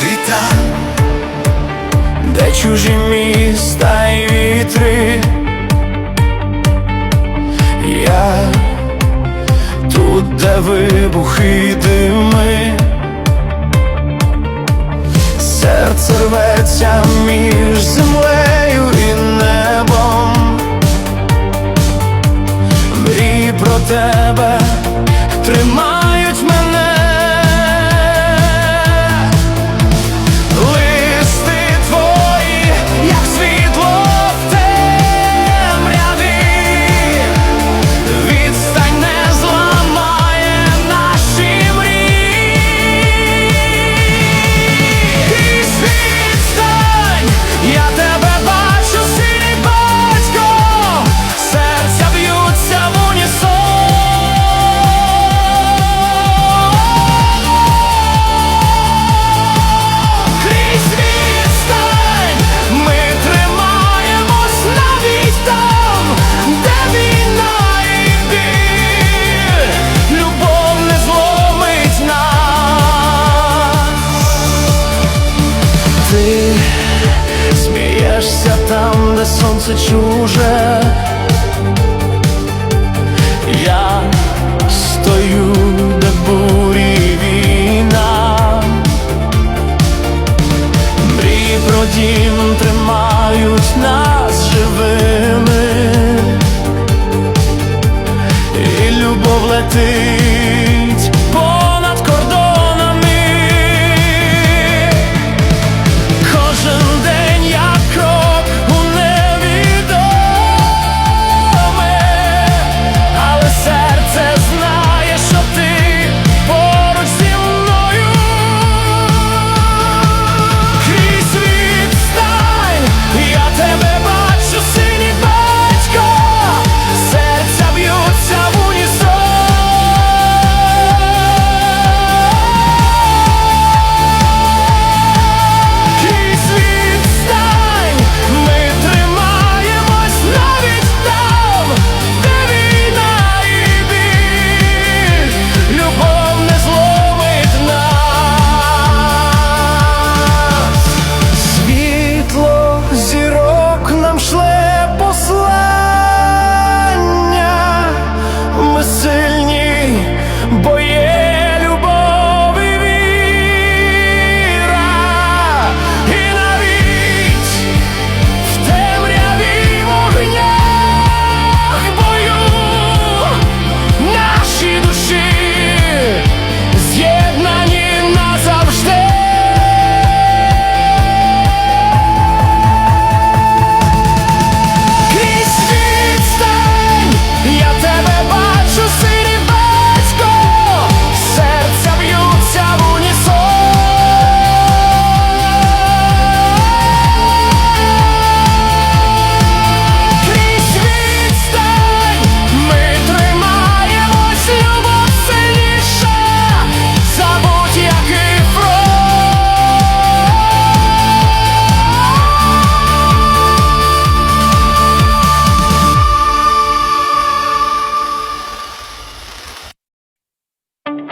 Ти там, де чужі міста і вітри. Я тут, де вибухи дими. Серце рветься між землею і небом. Мрії про тебе тримають темне сонце чуже, я стою де бурі війна, мрії про дім тримають нас живими, і любов летить. Say.